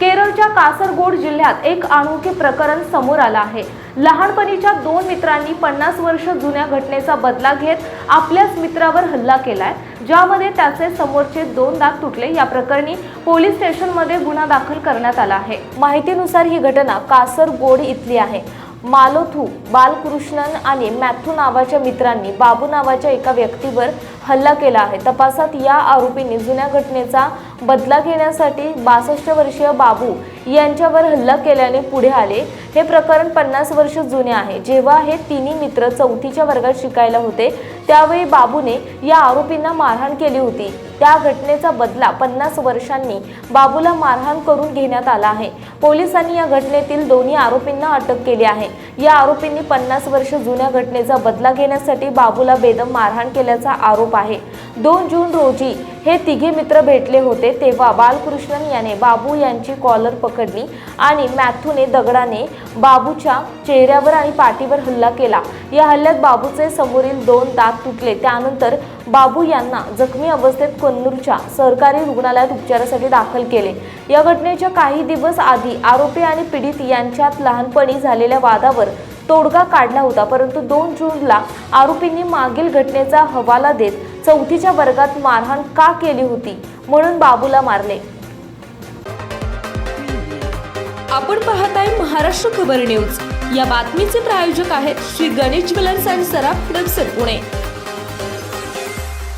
केरळच्या कासरगोड जिल्ह्यात एक अनोखे प्रकरण समोर आलं आहे. लहानपणीच्या दोन मित्रांनी पन्नास वर्ष जुन्या घटनेचा बदला घेत आपल्याच मित्रावर हल्ला केलाय. ज्यामध्ये त्याचे समोरचे दोन दात तुटले. या प्रकरणी पोलीस स्टेशनमध्ये गुन्हा दाखल करण्यात आला आहे. माहितीनुसार ही घटना कासरगोड इथली आहे. मालोथू बालकृष्णन आणि मॅथू नावाच्या मित्रांनी बाबू नावाच्या एका व्यक्तीवर हल्ला केला आहे. तपासात या आरोपींनी जुन्या घटनेचा बदला घेण्यासाठी बासष्ट वर्षीय बाबू यांच्यावर हल्ला केल्याने पुढे आले. हे प्रकरण पन्नास वर्ष जुने आहे. जेव्हा हे तिन्ही मित्र चौथीच्या वर्गात शिकायला होते त्यावेळी बाबूने या आरोपींना मारहाण केली होती. त्या घटनेचा बदला पन्नास वर्षांनी बाबूला मारहाण करून घेण्यात आला आहे. पोलिसांनी या घटनेतील दोन्ही आरोपींना अटक केली आहे. या आरोपींनी पन्नास वर्ष जुन्या घटनेचा बदला घेण्यासाठी बाबूला बेदम मारहाण केल्याचा आरोप आहे. दोन जून रोजी हे तिघे मित्र भेटले होते तेव्हा बालकृष्णन याने बाबू यांची कॉलर पकडली आणि मॅथूने दगडाने बाबूच्या चेहऱ्यावर आणि पाठीवर हल्ला केला. या हल्ल्यात बाबूचे समोरील दोन दात तुटले. त्यानंतर बाबू यांना जखमी अवस्थेत कन्नूरच्या सरकारी रुग्णालयात उपचारासाठी दाखल केले. या घटनेच्या काही दिवस आधी आरोपी आणि पीडित यांच्यात लहानपणी झालेल्या वादावर तोडगा काढला होता. परंतु दोन जूनला आरोपींनी मागील घटनेचा हवाला देत चौथीच्या वर्गात मारहाण का केली होती? म्हणून बाबूला मारले. आपण पाहत आहे महाराष्ट्र खबर न्यूज. या बातमीचे प्रायोजक आहेत श्री गणेश ज्वेलर्स अँड सराफ हडपसर पुणे.